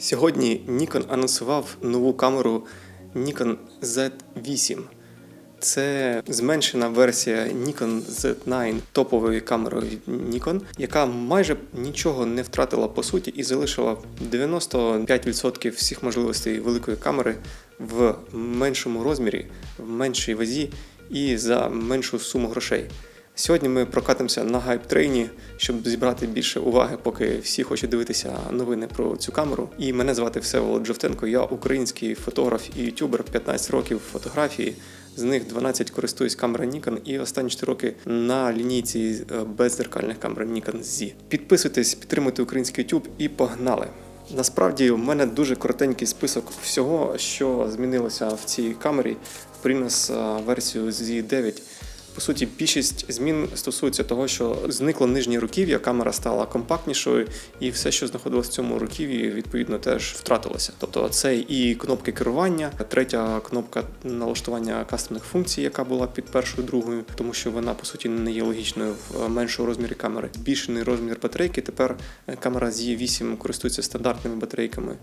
Сьогодні Nikon анонсував нову камеру Nikon Z8. Це зменшена версія Nikon Z9 топової камери Nikon, яка майже нічого не втратила по суті і залишила 95% всіх можливостей великої камери в меншому розмірі, в меншій вазі і за меншу суму грошей. Сьогодні ми прокатимося на гайп-трейні, щоб зібрати більше уваги, поки всі хочуть дивитися новини про цю камеру. І мене звати Всеволод Жовтенко. Я український фотограф і ютубер, 15 років фотографії. З них 12 користуюсь камерою Nikon і останні 4 роки на лінійці е, беззеркальних камер Nikon Z. Підписуйтесь, підтримуйте український YouTube і погнали! Насправді, у мене дуже коротенький список всього, що змінилося в цій камері порівняно з е, версією Z9. По суті, більшість змін стосується того, що зникло нижнє руків'я, камера стала компактнішою, і все, що знаходилось в цьому руків'ї, відповідно теж втратилося. Тобто, це і кнопки керування, третя кнопка налаштування кастомних функцій, яка була під першою другою, тому що вона по суті не є логічною в е, меншому розмірі камери. Збільшений розмір батарейки. Тепер е, камера з E8 користується стандартними батарейками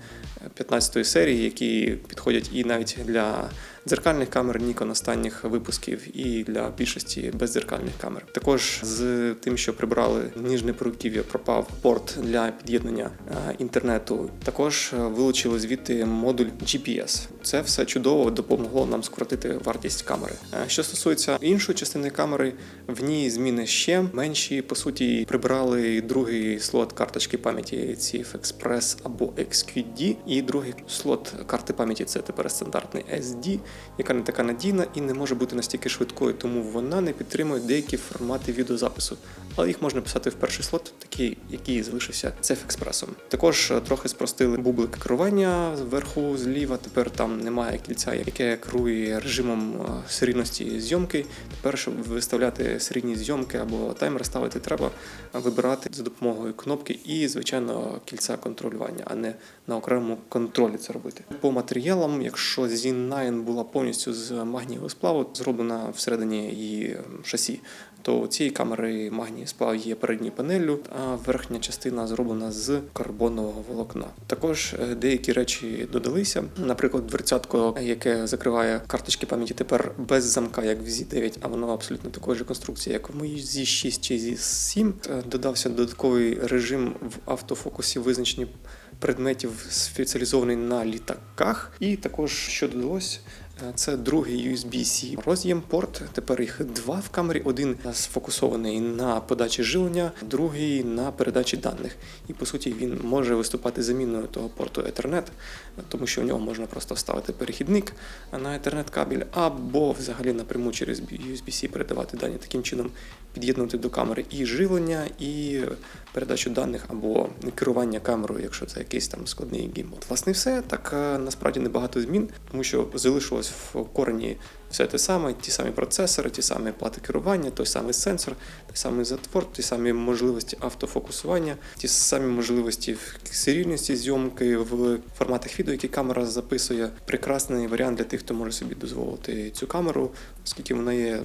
15-ї серії, які підходять і навіть для дзеркальних камер Nikon останніх випусків і для більшості бездзеркальних камер. Також з тим, що прибрали ніжне поруків'я, пропав порт для під'єднання е, інтернету. Також е, вилучили звідти модуль GPS. Це все чудово допомогло нам скоротити вартість камери. Е, Що стосується іншої частини камери, в ній зміни ще менші. По суті, прибрали другий слот карточки пам'яті CF Express або XQD, і другий слот карти пам'яті це тепер стандартний SD, яка не така надійна і не може бути настільки швидкою, тому вона не підтримує деякі формати відеозапису. Але їх можна писати в перший слот, такий, який залишився CF Express. Також е, трохи спростили бублик керування зверху зліва. Тепер там немає кільця, яке керує режимом е, серійності зйомки. Тепер, щоб виставляти серійні зйомки або таймер ставити, треба вибирати за допомогою кнопки і, звичайно, кільця контролювання, а не на окремому контролі це робити. По матеріалам, якщо Z9 була повністю з магнієвого сплаву, зроблена всередині її ем, шасі, то цієї камери магній сплав є передньою панеллю, а верхня частина зроблена з карбонового волокна. Також е, деякі речі додалися. Наприклад, дверцятко, яке закриває карточки пам'яті тепер без замка, як в Z9, а воно абсолютно такої ж конструкції, як в моїй Z6 чи Z7. Е, Додався додатковий режим в автофокусі визначені предметів спеціалізований на літаках. І також що додалось. Е, Це другий USB-C роз'єм порт. Тепер їх два в камері. Один сфокусований на подачі живлення, другий на передачі даних. І по суті він може виступати заміною того порту Ethernet, тому що в нього можна просто вставити перехідник на Ethernet кабель, або взагалі напряму через USB-C передавати дані. Таким чином під'єднувати до камери і живлення, і передачу даних або керування камерою, якщо це якийсь там складний геймбот. Власне, все так е, насправді небагато змін, тому що залишилось в корені все те саме, ті самі процесори, ті самі плати керування, той самий сенсор, той самий затвор, ті самі можливості автофокусування, ті самі можливості в серійності зйомки в форматах відео, які камера записує. Прекрасний варіант для тих, хто може собі дозволити цю камеру, оскільки вона є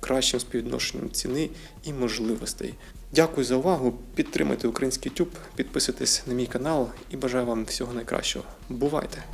найкращим співвідношенням ціни і можливостей. Дякую за увагу. Підтримайте український YouTube, підписуйтесь на мій канал і бажаю вам всього найкращого. Бувайте!